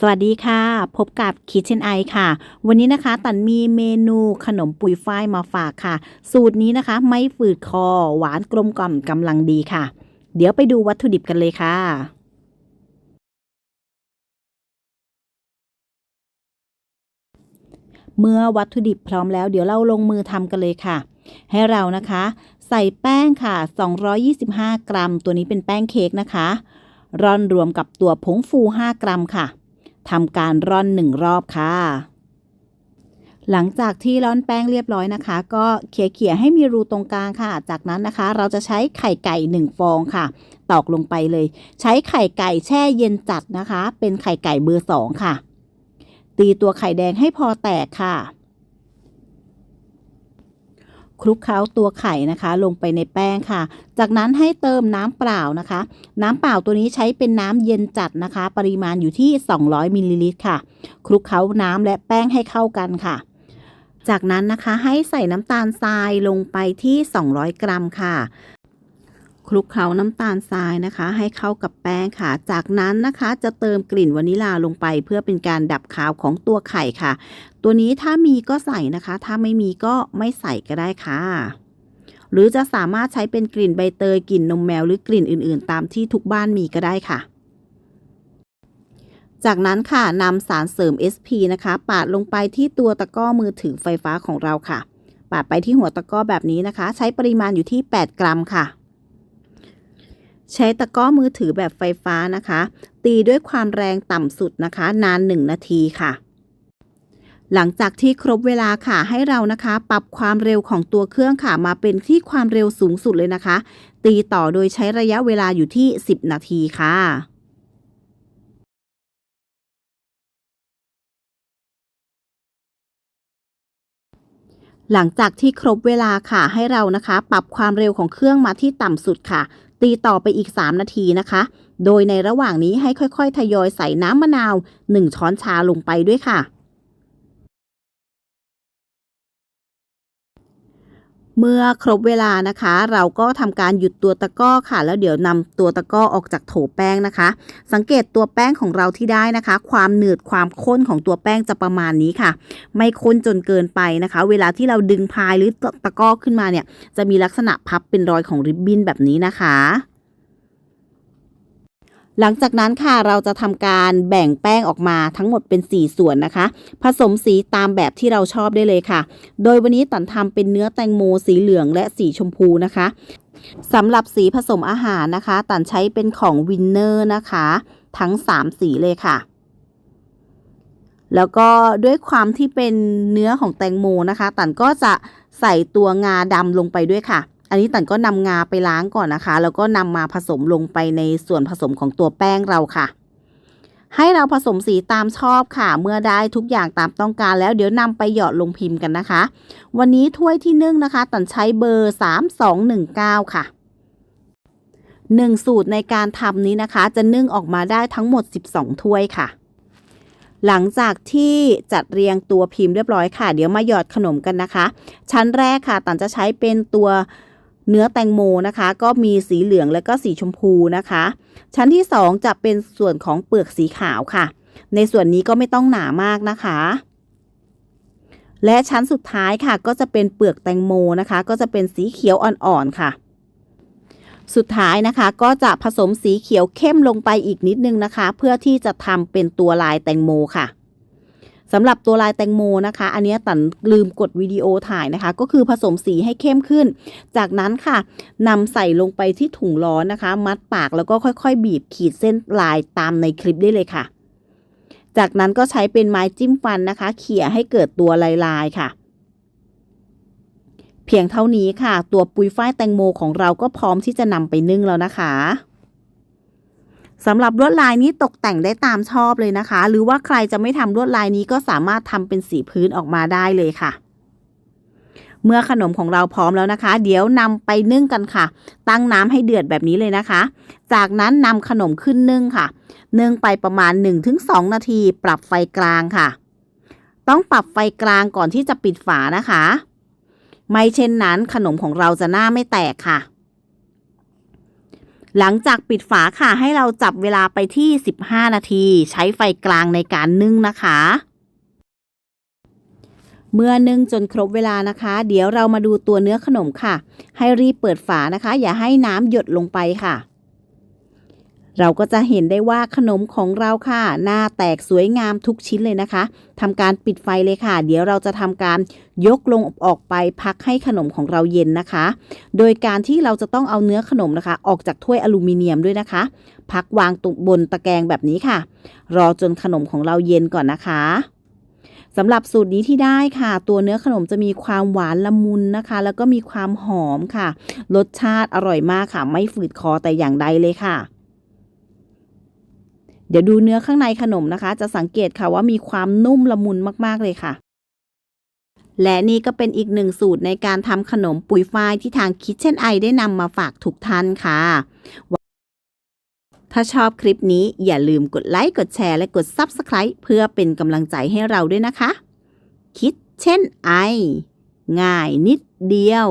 สวัสดีค่ะ พบกับ Kitchen Eye ค่ะ วันนี้นะคะตันมีเมนูขนมปุยฝ้ายมาฝากค่ะ สูตรนี้นะคะ ไม่ฝืดคอ หวานกลมกล่อมกำลังดีค่ะ เดี๋ยวไปดูวัตถุดิบกันเลยค่ะ เมื่อวัตถุดิบพร้อมแล้วเดี๋ยวเราลงมือทำกันเลยค่ะ ให้เรานะคะ ใส่แป้งค่ะ 225 กรัม ตัวนี้เป็นแป้งเค้กนะคะร่อนรวมกับตัวผงฟู 5 กรัมค่ะ ทำการร่อนหนึ่งรอบค่ะ หลังจากที่ร่อนแป้งเรียบร้อยนะคะ ก็เขี่ยๆให้มีรูตรงกลางค่ะ จากนั้นนะคะ เราจะใช้ไข่ไก่หนึ่งฟองค่ะ ตอกลงไปเลย ใช้ไข่ไก่แช่เย็นจัดนะคะ เป็นไข่ไก่เบอร์สองค่ะ ตีตัวไข่แดงให้พอแตกค่ะ คลุกเคล้าตัวไข่นะคะ ลงไปในแป้งค่ะ จากนั้นให้เติมน้ำเปล่านะคะ น้ำเปล่าตัวนี้ใช้เป็นน้ำเย็นจัดนะคะ ปริมาณอยู่ที่ 200มิลลิลิตรค่ะ คลุกเคล้าน้ำและแป้งให้เข้ากันค่ะ จากนั้นนะคะให้ใส่น้ำตาลทรายลงไปที่ 200 กรัมค่ะ คลุกเคล้าน้ำตาลทรายนะคะ ให้เข้ากับแป้งค่ะ จากนั้นนะคะจะเติมกลิ่นวานิลาลงไป เพื่อเป็นการดับคาวของตัวไข่ค่ะ ตัวนี้ถ้ามีก็ใส่นะคะ ถ้าไม่มีก็ไม่ใส่ก็ได้ค่ะ หรือจะสามารถใช้เป็นกลิ่นใบเตยกลิ่นนมแมวหรือกลิ่นอื่นๆ ตามที่ทุกบ้านมีก็ได้ค่ะจากนั้นค่ะนำสารเสริม SP นะคะ ปาดลงไปที่ตัวตะกร้อมือถือไฟฟ้าของเราค่ะ ปาดไปที่หัวตะกร้อแบบนี้นะคะ ใช้ปริมาณอยู่ที่ 8 กรัมค่ะ ใช้ตะก้อมือถือแบบไฟฟ้านะคะ ตีด้วยความแรงต่ำสุดนะคะ นาน 1 นาทีค่ะ หลังจากที่ครบเวลาค่ะให้เรานะคะ ปรับความเร็วของตัวเครื่องค่ะ มาเป็นที่ความเร็วสูงสุดเลยนะคะ ตีต่อโดยใช้ระยะเวลาอยู่ที่ 10 นาทีค่ะหลังจากที่ครบเวลาค่ะให้เรานะคะ ปรับความเร็วของเครื่องมาที่ต่ำสุดค่ะ ตีต่อไปอีก 3 นาทีนะคะ โดยในระหว่างนี้ให้ค่อยๆ ทยอยใส่น้ำมะนาว 1 ช้อนชาลงไปด้วยค่ะ เมื่อครบเวลานะคะ เราก็ทำการหยุดตัวตะก้อค่ะ แล้วเดี๋ยวนำตัวตะก้อออกจากโถแป้งนะคะ สังเกตตัวแป้งของเราที่ได้นะคะ ความหนืดความข้นของตัวแป้งจะประมาณนี้ค่ะ ไม่ข้นจนเกินไปนะคะ เวลาที่เราดึงพายหรือตะก้อขึ้นมาเนี่ยจะมีลักษณะพับเป็นรอยของริบบิ้นแบบนี้นะคะ หลังจากนั้นค่ะเราจะทำการแบ่งแป้งออกมาทั้งหมดเป็น 4 ส่วนนะคะ ผสมสีตามแบบที่เราชอบได้เลยค่ะ โดยวันนี้ตันทำเป็นเนื้อแตงโมสีเหลืองและสีชมพูนะคะสำหรับสีผสมอาหารนะคะ ตันใช้เป็นของวินเนอร์นะคะ ทั้ง 3 สีเลยค่ะ แล้วก็ด้วยความที่เป็นเนื้อของแตงโมนะคะ ตันก็จะใส่ตัวงาดำลงไปด้วยค่ะ อันนี้ตันก็นำงาไปล้างก่อนนะคะ แล้วก็นำมาผสมลงไปในส่วนผสมของตัวแป้งเราค่ะ ให้เราผสมสีตามชอบค่ะ เมื่อได้ทุกอย่างตามต้องการแล้วเดี๋ยวนำไปหยอดลงพิมพ์กันนะคะ วันนี้ถ้วยที่นึ่งนะคะ ตันใช้เบอร์ 3219 ค่ะ1สูตรในการทำนี้นะคะ จะนึ่งออกมาได้ทั้งหมด 12 ถ้วยค่ะ หลังจากที่จัดเรียงตัวพิมพ์เรียบร้อยค่ะ เดี๋ยวมาหยอดขนมกันนะคะ ชั้นแรกค่ะตันจะใช้เป็นตัว เนื้อแตงโมนะคะ ก็มีสีเหลืองและก็สีชมพูนะคะ ชั้นที่ 2 จะเป็นส่วนของเปลือกสีขาวค่ะ ในส่วนนี้ก็ไม่ต้องหนามากนะคะ และชั้นสุดท้ายค่ะ ก็จะเป็นเปลือกแตงโมนะคะ ก็จะเป็นสีเขียวอ่อนๆค่ะ สุดท้ายนะคะก็จะผสมสีเขียวเข้มลงไปอีกนิดนึงนะคะ เพื่อที่จะทำเป็นตัวลายแตงโมค่ะ สำหรับตัวลายแตงโมนะคะ อันนี้ตันลืมกดวิดีโอถ่ายนะคะ ก็คือผสมสีให้เข้มขึ้น จากนั้นค่ะนำใส่ลงไปที่ถุงร้อนนะคะ มัดปากแล้วก็ค่อยๆ บีบขีดเส้นลายตามในคลิปได้เลยค่ะ จากนั้นก็ใช้เป็นไม้จิ้มฟันนะคะ เขี่ยให้เกิดตัวลายๆค่ะ เพียงเท่านี้ค่ะ ตัวปุยฝ้ายแตงโมของเราก็พร้อมที่จะนำไปนึ่งแล้วนะคะ สำหรับลวดลายนี้ตกแต่งได้ตามชอบเลยนะคะ หรือว่าใครจะไม่ทำลวดลายนี้ก็สามารถทำเป็นสีพื้นออกมาได้เลยค่ะ เมื่อขนมของเราพร้อมแล้วนะคะ เดี๋ยวนำไปนึ่งกันค่ะ ตั้งน้ำให้เดือดแบบนี้เลยนะคะ จากนั้นนำขนมขึ้นนึ่งค่ะ นึ่งไปประมาณ 1-2 นาที ปรับไฟกลางค่ะ ต้องปรับไฟกลางก่อนที่จะปิดฝานะคะ ไม่เช่นนั้นขนมของเราจะหน้าไม่แตกค่ะ หลังจากปิดฝาค่ะให้เราจับเวลาไปที่ 15 นาที ใช้ไฟกลางในการนึ่งนะคะ เมื่อนึ่งจนครบเวลานะคะ เดี๋ยวเรามาดูตัวเนื้อขนมค่ะ ให้รีบเปิดฝานะคะ อย่าให้น้ำหยดลงไปค่ะ เราก็จะเห็นได้ว่าขนมของเราค่ะ หน้าแตกสวยงามทุกชิ้นเลยนะคะทำการปิดไฟเลยค่ะ เดี๋ยวเราจะทำการยกลงออกไปพักให้ขนมของเราเย็นนะคะ โดยการที่เราจะต้องเอาเนื้อขนมนะคะ ออกจากถ้วยอลูมิเนียมด้วยนะคะ พักวางตรงบนตะแกรงแบบนี้ค่ะ รอจนขนมของเราเย็นก่อนนะคะสำหรับสูตรนี้ที่ได้ค่ะ ตัวเนื้อขนมจะมีความหวานละมุนนะคะ แล้วก็มีความหอมค่ะ รสชาติอร่อยมากค่ะ ไม่ฝืดคอแต่อย่างใดเลยค่ะ เดี๋ยวดูเนื้อข้างในขนมนะคะ จะสังเกตค่ะว่ามีความนุ่มละมุนมากๆเลยค่ะ และนี่ก็เป็นอีกหนึ่งสูตรในการทำขนมปุยฝ้ายที่ทาง Kitchen Eye ได้นำมาฝากทุกท่านค่ะ ถ้าชอบคลิปนี้อย่าลืมกดไลค์ กดแชร์ และกด Subscribe เพื่อเป็นกำลังใจให้เราด้วยนะคะ Kitchen Eye ง่ายนิดเดียว